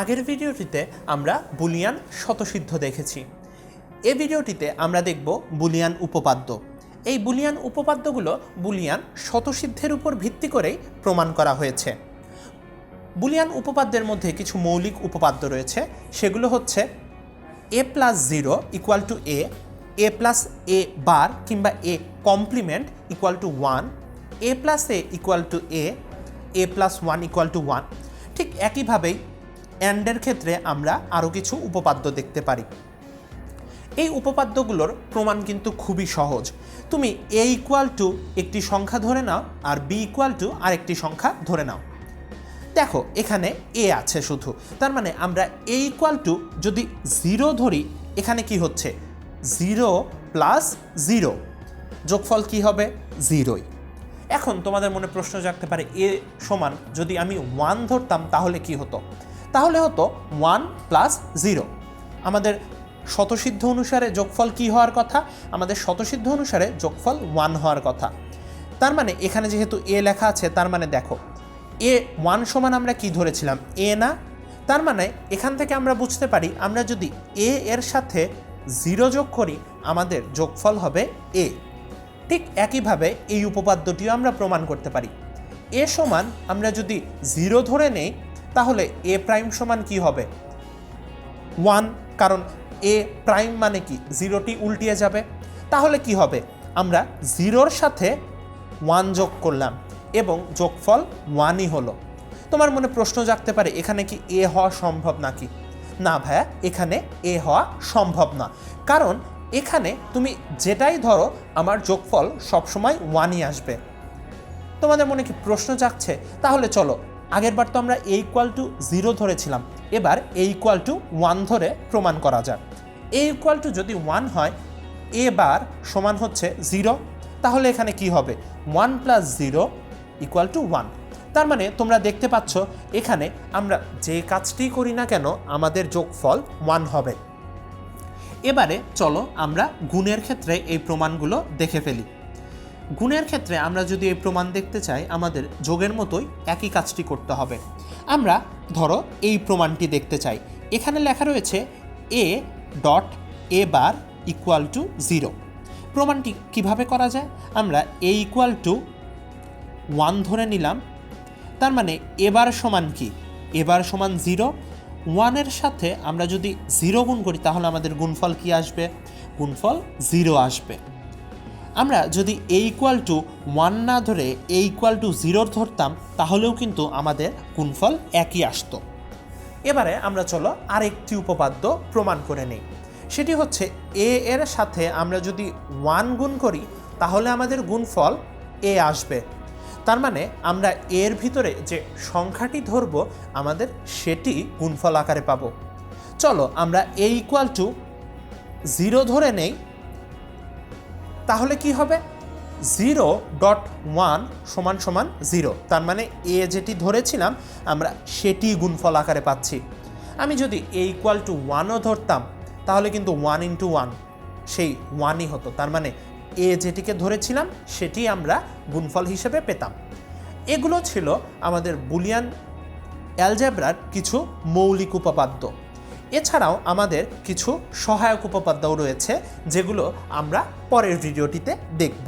আগের ভিডিওটিতে আমরা বুলিয়ান শতসিদ্ধ দেখেছি। এ ভিডিওটিতে আমরা দেখব বুলিয়ান উপপাদ্য। এই বুলিয়ান উপপাদ্যগুলো বুলিয়ান শতসিদ্ধের উপর ভিত্তি করেই প্রমাণ করা হয়েছে। বুলিয়ান উপপাদ্যের মধ্যে কিছু মৌলিক উপপাদ্য রয়েছে। সেগুলো হচ্ছে A plus zero equal to A A plus A bar কিংবা A complement equal to one, A plus A equal to A A plus one equal to one. ঠিক একইভাবেই অ্যান্ডের ক্ষেত্রে আমরা আরও কিছু উপপাদ্য দেখতে পারি। এই উপপাদ্যগুলোর প্রমাণ কিন্তু খুবই সহজ। তুমি এ ইকুয়াল টু একটি সংখ্যা ধরে নাও আর বি ইকুয়াল টু আরেকটি সংখ্যা ধরে নাও। দেখো, এখানে এ আছে শুধু। তার মানে আমরা এ ইকুয়াল টু যদি জিরো ধরি, এখানে কি হচ্ছে? জিরো প্লাস জিরো যোগফল কি হবে? জিরোই এখন তোমাদের মনে প্রশ্ন জাগতে পারে এ সমান যদি আমি ওয়ান ধরতাম, তাহলে কি হতো? তাহলে হতো ওয়ান প্লাস জিরো। আমাদের শতসিদ্ধ অনুসারে যোগফল কি হওয়ার কথা? আমাদের শতসিদ্ধ অনুসারে যোগফল ওয়ান হওয়ার কথা। তার মানে এখানে যেহেতু এ লেখা আছে, তার মানে দেখো, এ ওয়ান সমান আমরা কি ধরেছিলাম? এ না? তার মানে এখান থেকে আমরা বুঝতে পারি, আমরা যদি এ এর সাথে জিরো যোগ করি, আমাদের যোগফল হবে এ। ঠিক একইভাবে এই উপপাদ্যটিও আমরা প্রমাণ করতে পারি। এ সমান আমরা যদি জিরো ধরে নেই তাহলে এ প্রাইম সমান কি হবে? ওয়ান কারণ এ প্রাইম মানে কি? জিরোটি উল্টিয়ে যাবে। তাহলে কি হবে? আমরা জিরোর সাথে ওয়ান যোগ করলাম এবং যোগফল ওয়ানই হলো। তোমার মনে প্রশ্ন জাগতে পারে, এখানে কি এ হওয়া সম্ভব নাকি? না ভাইয়া, এখানে এ হওয়া সম্ভব না। কারণ এখানে তুমি যেটাই ধরো, আমার যোগফল সবসময় ওয়ানই আসবে। তোমাদের মনে কি প্রশ্ন জাগছে? তাহলে চলো আগেরবার তো আমরা এ ইকুয়াল টু জিরো ধরেছিলাম। এবার এ ইকুয়াল টু ওয়ান ধরে প্রমাণ করা যাক। এ ইকুয়াল টু যদি ওয়ান হয় এ বার সমান হচ্ছে জিরো তাহলে এখানে কি হবে? One plus zero equal to one তার মানে তোমরা দেখতে পাচ্ছ, এখানে আমরা যে কাজটি করি না কেন, আমাদের যোগফল ওয়ান হবে। এবারে চলো আমরা গুণের ক্ষেত্রে এই প্রমাণগুলো দেখে ফেলি। গুণের ক্ষেত্রে আমরা যদি এই প্রমাণ দেখতে চাই, আমাদের যোগের মতোই একই কাজটি করতে হবে। আমরা, ধরো, এই প্রমাণটি দেখতে চাই। এখানে লেখা রয়েছে A dot A bar equal to zero প্রমাণটি কীভাবে করা যায়? আমরা এ ইকুয়াল টু ওয়ান ধরে নিলাম। তার মানে এবার সমান কি? এবার সমান জিরো ওয়ানের সাথে আমরা যদি জিরো গুণ করি, তাহলে আমাদের গুণফল কি আসবে? গুণফল জিরো আসবে। আমরা যদি এ ইকুয়াল টু ওয়ান না ধরে এ ইকুয়াল টু জিরোর ধরতাম, তাহলেও কিন্তু আমাদের গুণফল একই আসতো। এবারে আমরা চলো আরেকটি উপপাদ্য প্রমাণ করে নেই। সেটি হচ্ছে এ এর সাথে আমরা যদি ওয়ান গুণ করি, তাহলে আমাদের গুণফল এ আসবে। তার মানে আমরা এর ভিতরে যে সংখ্যাটি ধরব, আমাদের সেটি গুণফল আকারে পাবো। চলো আমরা এ ইকুয়াল টু জিরো ধরে নেই তাহলে কি হবে? জিরো ডট ওয়ান সমান সমান জিরো। তার মানে এ যেটি ধরেছিলাম, আমরা সেটি গুণফল আকারে পাচ্ছি। আমি যদি এ ইকুয়াল টু ওয়ানও ধরতাম, তাহলে কিন্তু ওয়ান ইন্টু ওয়ান সেই ওয়ানই হতো। তার মানে এ যেটিকে ধরেছিলাম, সেটি আমরা গুণফল হিসেবে পেতাম। এগুলো ছিল আমাদের বুলিয়ান অ্যালজেব্রার কিছু মৌলিক উপপাদ্য। এছাড়াও আমাদের কিছু সহায়ক উপপাদ্যও রয়েছে যেগুলো আমরা পরের ভিডিওটিতে দেখব।